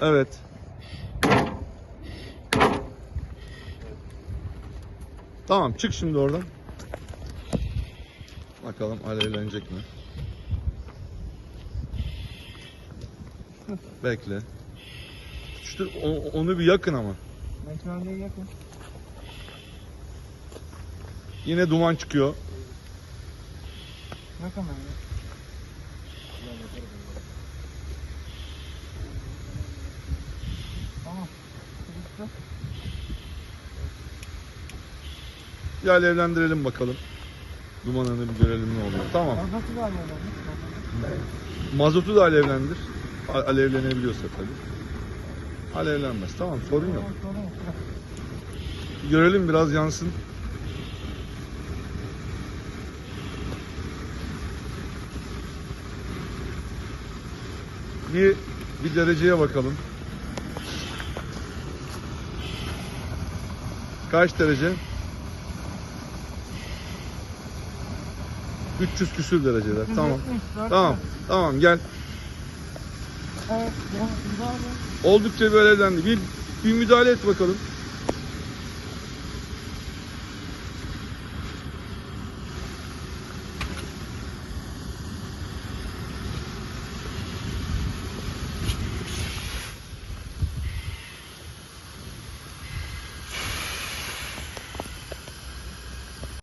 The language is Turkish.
Evet. Tamam çık şimdi oradan. Bakalım alevlenecek mi? Bekle. O- onu bir yakın ama. Mekaneye yakın. Yine duman çıkıyor. Yakın bence. Tamam. Bitti. Bir alevlendirelim bakalım. Dumanını bir görelim ne oluyor. Tamam. Nasıl var ya? Mazotu da alevlendir. A- alevlenebiliyorsa tabii. Alevlenmez. Tamam sorun yok. Görelim biraz yansın. Bir bir dereceye bakalım. Kaç derece? 300 küsür dereceler. Tamam. 170, dört Tamam. Tamam gel. Oldukça bir alevlendi. Bir, bir müdahale et bakalım.